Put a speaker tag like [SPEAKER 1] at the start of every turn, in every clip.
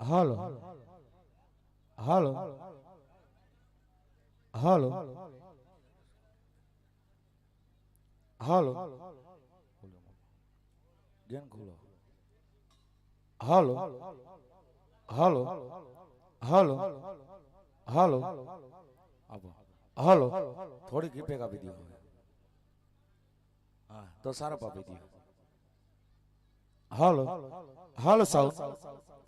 [SPEAKER 1] હાલો hello hello હાલો gain ખોલો હાલો hello hello હાલો આપો હાલો થોડીક ઇફેક્ટ આપી દો હા તો સારા આપી દો હાલો હાલો સાઉથ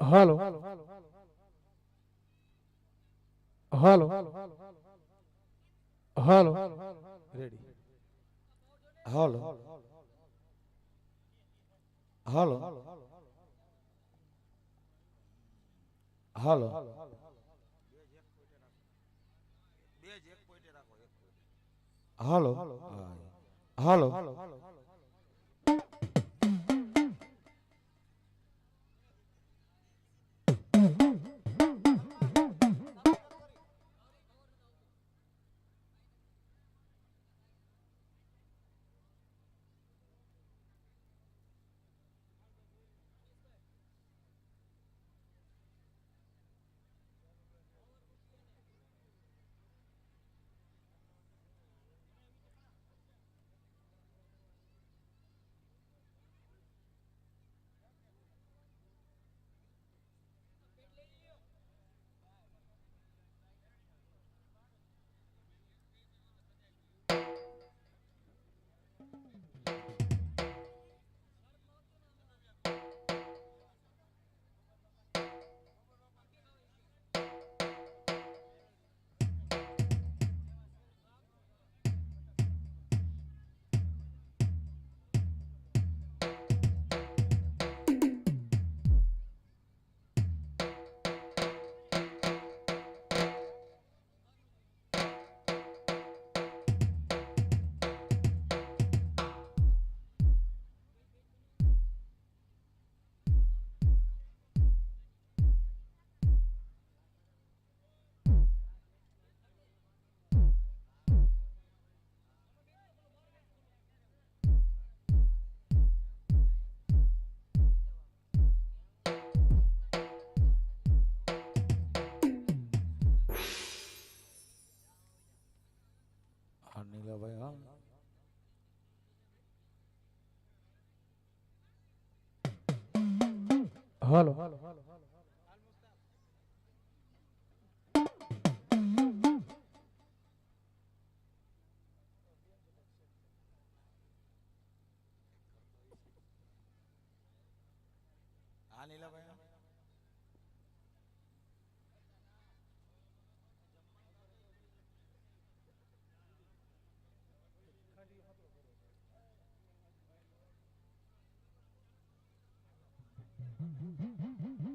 [SPEAKER 1] હાલો hello hello ready hello hello hello hello હાલો હા હાલો Mm-hmm.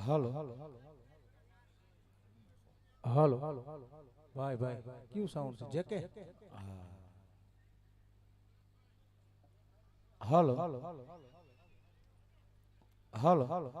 [SPEAKER 1] હાલો
[SPEAKER 2] હાલો ભાઈ ભાઈ કયું સાઉન્ડ છે જે કે
[SPEAKER 1] હા હાલો હાલો હાલો હાલો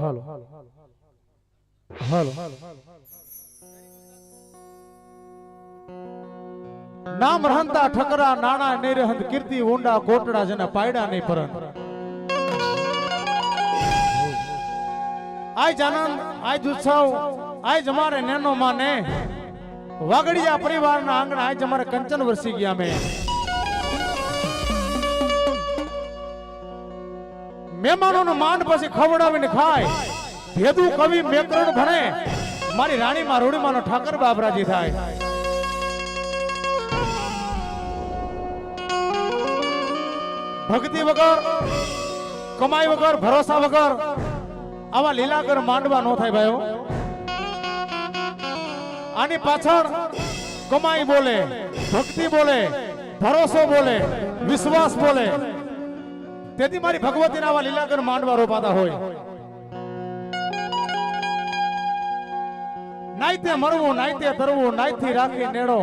[SPEAKER 2] હાલો નામ રહંતા ઠકરા, નાણા નિરહંત કીર્તિ, ઊંડા કોટડા જેને પાયડા નહીં પરન. આજ આનંદ, આજ ઉત્સવ, આજ અમારે નેનો માને વાગડિયા પરિવારના આંગણા આજ અમારે કંચન વરસી ગયા મેં. મહેમાનોનું માંડ પછી ખવડાવીને ખાય. ભેદું કવિ મેકરણ ભણે. મારી રાણી માં રૂડીમાંનો ઠાકર બાબરાજી થાય. ભક્તિ વગર, કમાઈ વગર, ભરોસા વગર આવા લીલાગર માંડવા નો થાય ભાઈઓ. આની પાછળ કમાઈ બોલે, ભક્તિ બોલે, ભરોસો બોલે, વિશ્વાસ બોલે. તેથી મારી ભગવતીના આવા લીલાગર માંડવા રોપાતા હોય. નાઈતે મરવું નાઈતે તરવું નાઈથી રાખી નેડો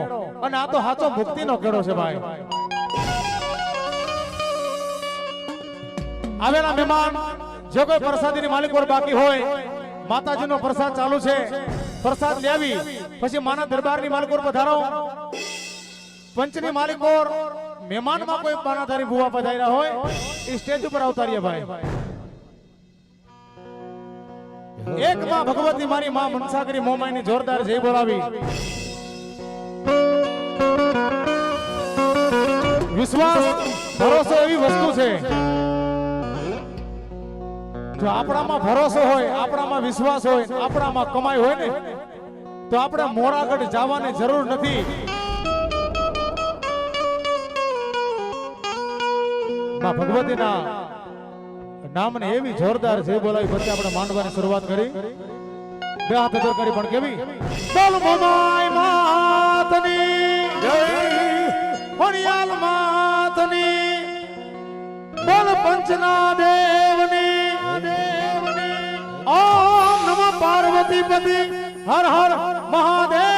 [SPEAKER 2] અને આ તો હાચો મુક્તિનો કેડો છે ભાઈ. આવેલા મહેમાન, જે કોઈ પ્રસાદીની માલિક પર બાકી હોય, માતાજીનો પ્રસાદ ચાલુ છે. પ્રસાદ લેવી, પછી માના દરબારની માલિકોર પધારો. પંચની માલિકોર મહેમાનમાં કોઈ પાનાધારી ભૂવા પધાર્યા હોય એ સ્ટેજ ઉપર અવતારીએ ભાઈ. એક માં ભગવતી મારી માં મનસાગરી મોમાઈની જોરદાર જય બોલાવી. વિશ્વાસ ભરોસો એવી વસ્તુ છે. જો આપણામાં ભરોસો હોય આપણામાં વિશ્વાસ હોય આપણામાં કમાઈ હોય ને તો આપણે મોરાગઢ જવાની જરૂર નથી. માં ભગવતીના નામને એવી જોરદાર છે બોલાવી પછી આપણે માંડવાની શરૂઆત કરી. બે હાથ અદર કરી પણ કેવી? બોલ મોમાય માતની, જય ફણિયાલ માતની. બોલ પંચના દેવની ઓમ નમઃ પાર્વતી પતિ હર હર મહાદેવ.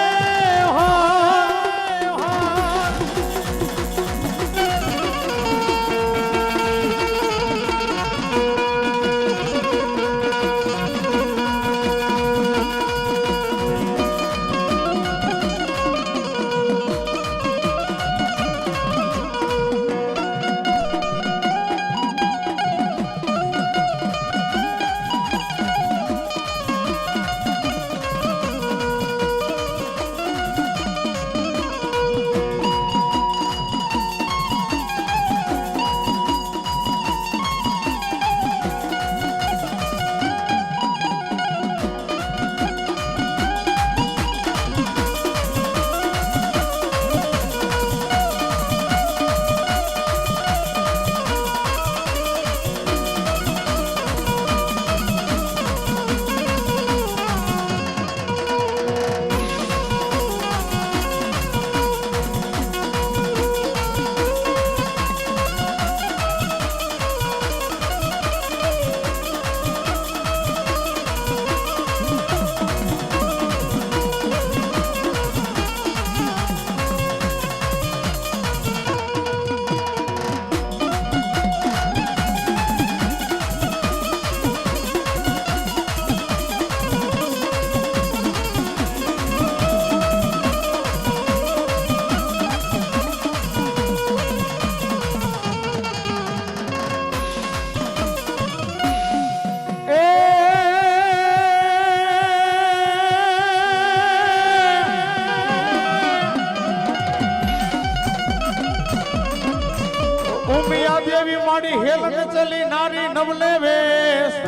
[SPEAKER 2] માડી હેલન ચલી નારી નવલે વેશ.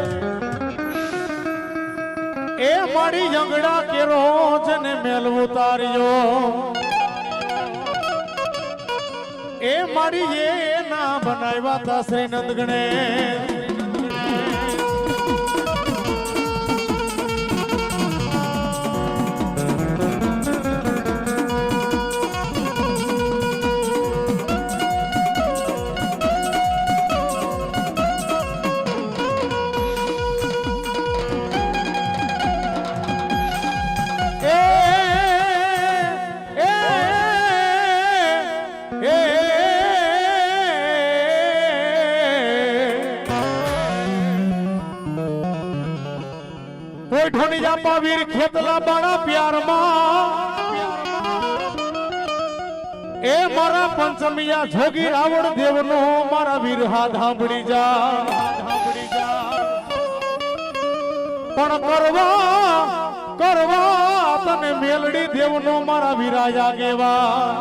[SPEAKER 2] એ માડી જંગડા કેરો જને મેલ ઉતાર્યો એ માડી એ ના બનાવ્યા તા શ્રી નંદ ગણેશ કોઈ ઠોની જાપા વીર ખેતલા બાણા પ્યારમાં. એ મારા પંચમિયા જોગી રાવણ દેવનો મારા વીર હાથ સાંભળી જા. પણ કરવા કરવા તને મેલડી દેવનો મારા વિરાજા કેવા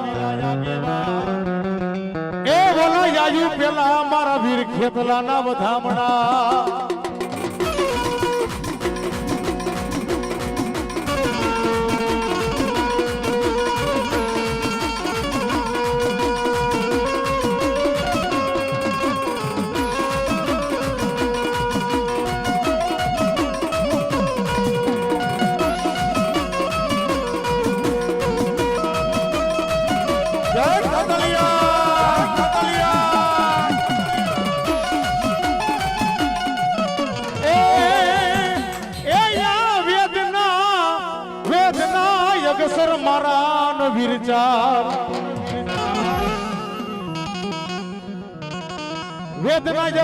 [SPEAKER 2] એ બોલા યાયુ પેલા મારા વીર ખેતલાના વધામણા.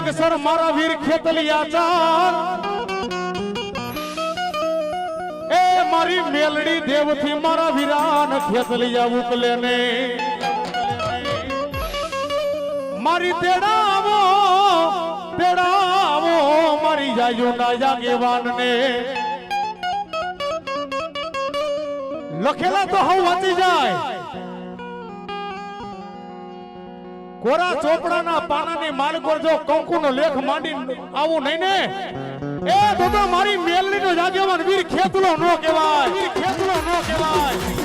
[SPEAKER 2] વેદના મારા વીર ખેતલિયા ચાર એ મારી મેલડી દેવથી મારા વિરાન ખેતલિયા ઉકલે ને. મારી તેડાવો તેડાવો મારી જાયો ના જાગેવાન ને. લખેલા તો હું વાંચી જાય. કોરા ચોપડાના પાનાની માલકોર જો કંકુનો લેખ માંડી આવું નહીં ને? એ તો મારી મેલની તો જાગ્યો વીર ખેતલો નો કહેવાય વીર ખેતલો નો કહેવાય.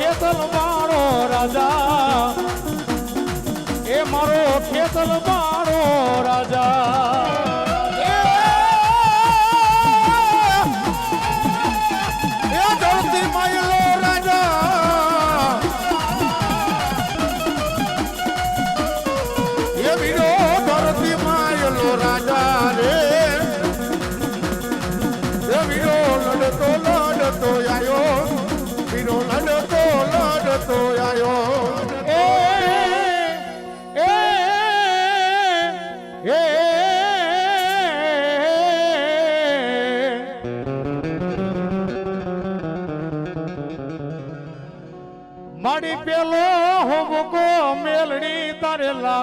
[SPEAKER 2] ખેતલ મારો રાજા. એ મારો ખેતલ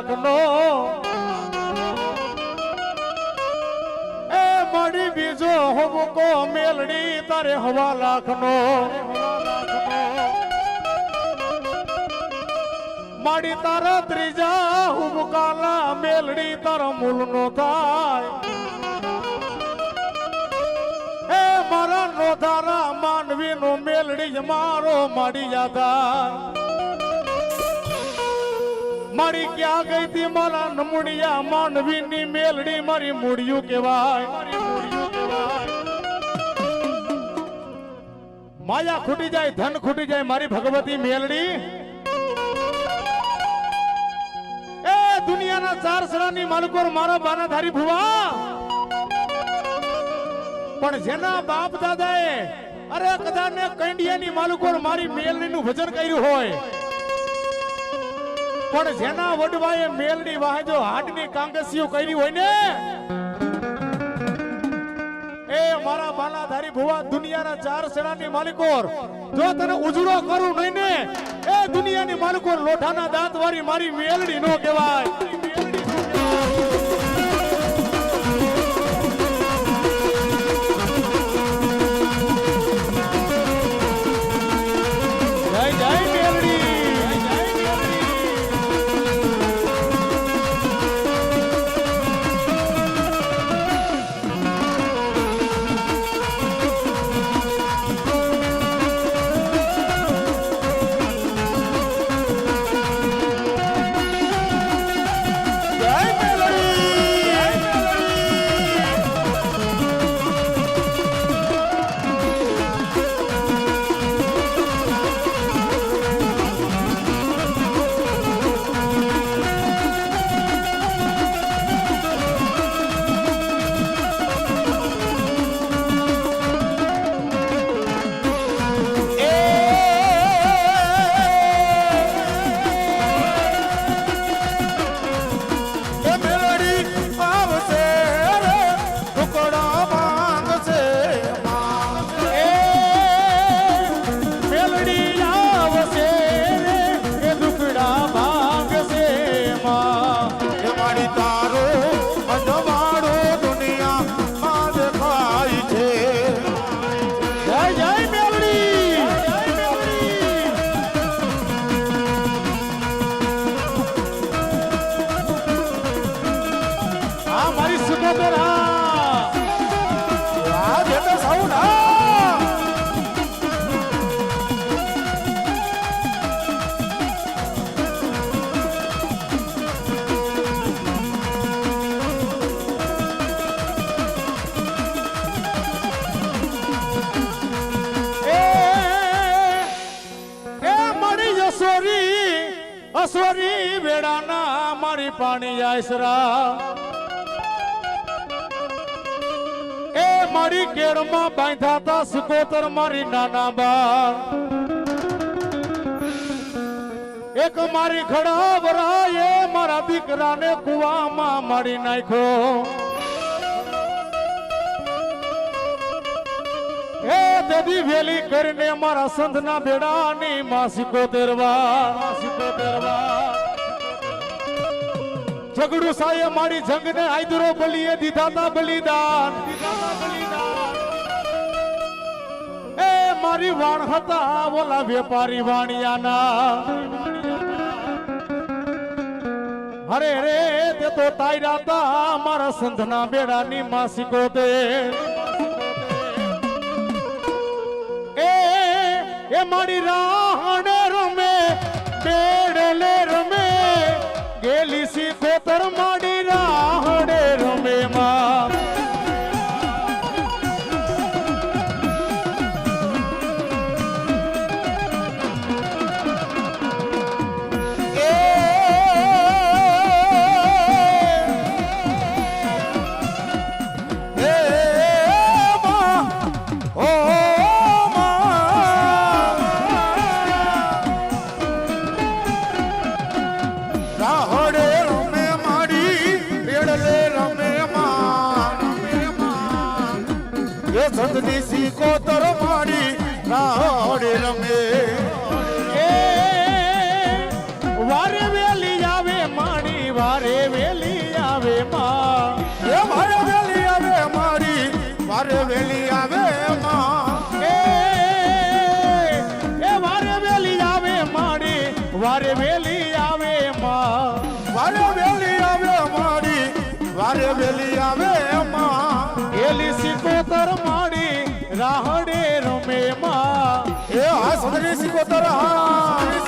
[SPEAKER 2] લાગનો એ મળી બીજો હોમકો મેલડી, તારે હવા લાખનો માડી તારા ત્રીજા હુમકાલા મેલડી, તારા મૂલનો થાય એ મારા નોધારા માનવી નો મેલડી મારો માડી યાદાર મારી ક્યાં ગઈ તી મારા નમુડિયા માનવી ની મેલડી મારી મૂડિયું કહેવાય. માયા ખૂટી જાય, ધન ખૂટી જાય, મારી ભગવતી મેલડી. એ દુનિયાના ચાર સરાની માલકોર મારા બાના ધારી ભુવા. પણ જેના બાપ દાદાએ અરે કદાચ ને કંડિયાની માલકોર મારી મેલડી નું ભજન કર્યું હોય પણ જેના વડવાએ મેલડી વાહજો હાડની કાંગસીઓ કરી હોય ને, એ મારા બાલાધારી ભુવા દુનિયાના ચાર સેનાની માલિકોર, જો તને ઉજળો કરું નહીં ને, એ દુનિયાની માલિકોર લોઠાના દાંત વાળી મારી મેલડી નો કહેવાય. વેડાના મારી પાણી આસરા એ મારી કેળમાં બાંધ્યા તા સુકોતર મારી નાના બા એક મારી ખડા વરાય એ મારા દીકરાને કુવામાં મારી નાખ્યો. હે દદી વેલી કરીને મારા સંતના બેડાની માસિકો તેરવા માસિકો તેરવા ઝઘડું સાયે મારી જંગને આયદરો બલીએ દીધા તા બલિદાન. એ મારી વાણ હતા ઓલા વેપારી વાણિયાના. અરે રે, તે તો તાયરા તા, મારા સંધના બેડાની માસિકો તે એ એ મારી રાહણે કોતર માડી રાહણે રમે માં
[SPEAKER 3] મારી મારે વેલી આવે માં.
[SPEAKER 2] એ એ વારે વેલી આવે માડી વારે વેલી આવે માં.
[SPEAKER 3] વારે વેલી આવે મારી વારે વેલી આવે માં.
[SPEAKER 2] એલી સિકોતર રાહડે રમે માં.
[SPEAKER 3] એ આ સિકોતર હા સિકોતર હા.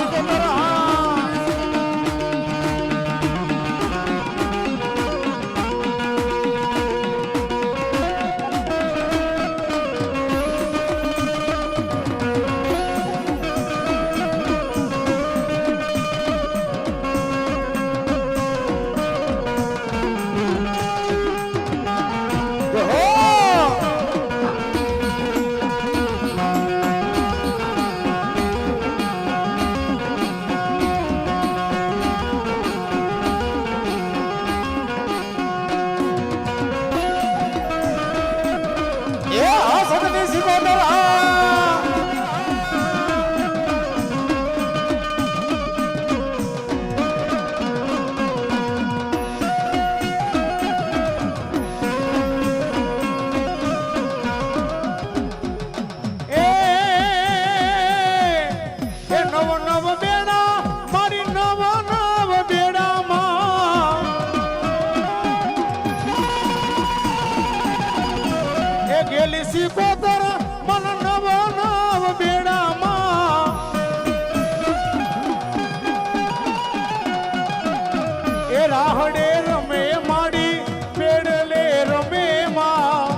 [SPEAKER 2] રાહડે રમે માડી પેડલે રમે માં.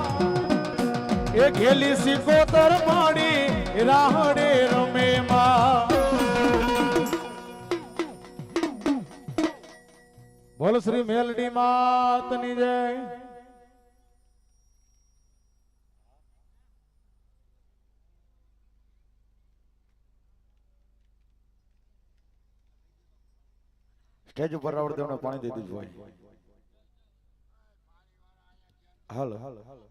[SPEAKER 2] એ ઘેલી સિકોતર માડી, રાહડે રમે માં. બોલ શ્રી મેલડી માતની જય.
[SPEAKER 1] સ્ટેજ ઉપર આવડે પાણી દઈ દીધું ભાઈ હાલો હાલો હાલો.